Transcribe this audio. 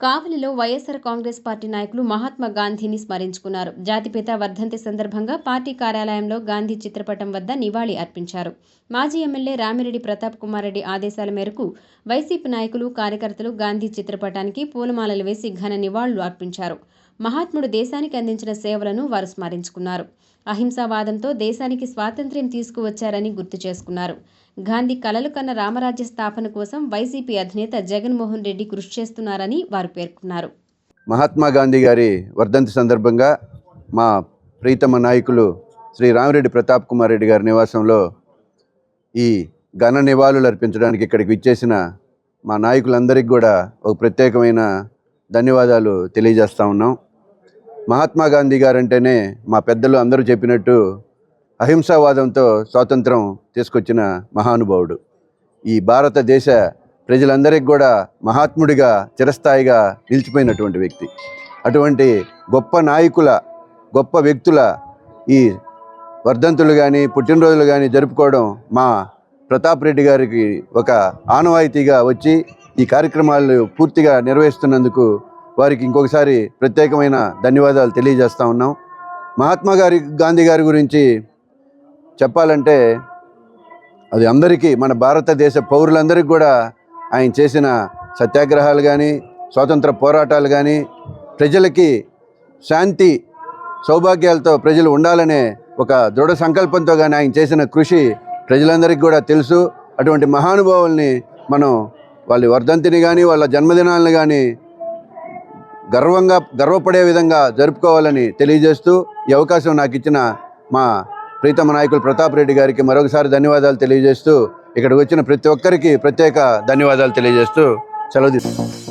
కావలిలో వైఎస్సార్ కాంగ్రెస్ పార్టీ నాయకులు మహాత్మా గాంధీని స్మరించుకున్నారు. జాతిపిత వర్ధంతి సందర్భంగా పార్టీ కార్యాలయంలో గాంధీ చిత్రపటం వద్ద నివాళి అర్పించారు. మాజీ ఎమ్మెల్యే రామిరెడ్డి ప్రతాప్ కుమార్ రెడ్డి ఆదేశాల మేరకు వైసీపీ నాయకులు కార్యకర్తలు గాంధీ చిత్రపటానికి పూలమాలలు వేసి ఘన నివాళులు అర్పించారు. మహాత్ముడు దేశానికి అందించిన సేవలను వారు స్మరించుకున్నారు. అహింసావాదంతో దేశానికి స్వాతంత్ర్యం తీసుకువచ్చారని గుర్తు చేసుకున్నారు. గాంధీ కలలు కన్న రామరాజ్య స్థాపన కోసం వైసీపీ అధినేత జగన్మోహన్ రెడ్డి కృషి చేస్తున్నారని వారు పేర్కొన్నారు. మహాత్మా గాంధీ గారి వర్ధంతి సందర్భంగా మా ప్రీతమ నాయకులు శ్రీ రామిరెడ్డి ప్రతాప్ కుమార్ రెడ్డి గారి నివాసంలో ఈ ఘన నివాళులు అర్పించడానికి ఇక్కడికి విచ్చేసిన మా నాయకులందరికీ కూడా ఒక ప్రత్యేకమైన ధన్యవాదాలు తెలియజేస్తా ఉన్నాం. మహాత్మా గాంధీ గారంటేనే మా పెద్దలు అందరూ చెప్పినట్టు అహింసావాదంతో స్వాతంత్రం తీసుకొచ్చిన మహానుభావుడు. ఈ భారతదేశ ప్రజలందరికీ కూడా మహాత్ముడిగా చిరస్థాయిగా నిలిచిపోయినటువంటి వ్యక్తి. అటువంటి గొప్ప నాయకుల గొప్ప వ్యక్తుల ఈ వర్ధంతులు కానీ పుట్టినరోజులు కానీ జరుపుకోవడం మా ప్రతాప్ రెడ్డి గారికి ఒక ఆనవాయితీగా వచ్చి ఈ కార్యక్రమాలు పూర్తిగా నిర్వహిస్తున్నందుకు వారికి ఇంకొకసారి ప్రత్యేకమైన ధన్యవాదాలు తెలియజేస్తూ ఉన్నాం. మహాత్మా గారి గాంధీ గారి గురించి చెప్పాలంటే అది అందరికీ మన భారతదేశ పౌరులందరికీ కూడా ఆయన చేసిన సత్యాగ్రహాలు కానీ స్వాతంత్ర పోరాటాలు కానీ ప్రజలకి శాంతి సౌభాగ్యాలతో ప్రజలు ఉండాలనే ఒక దృఢ సంకల్పంతో కానీ ఆయన చేసిన కృషి ప్రజలందరికీ కూడా తెలుసు. అటువంటి మహానుభావుల్ని మనం వాళ్ళ వర్ధంతిని కానీ వాళ్ళ జన్మదినాలను కానీ గర్వంగా గర్వపడే విధంగా జరుపుకోవాలని తెలియజేస్తూ ఈ అవకాశం నాకు ఇచ్చిన మా ప్రీతమ నాయకులు ప్రతాప్ రెడ్డి గారికి మరొకసారి ధన్యవాదాలు తెలియజేస్తూ ఇక్కడికి వచ్చిన ప్రతి ఒక్కరికి ప్రత్యేక ధన్యవాదాలు తెలియజేస్తూ సెలవు తీసుకుంటాం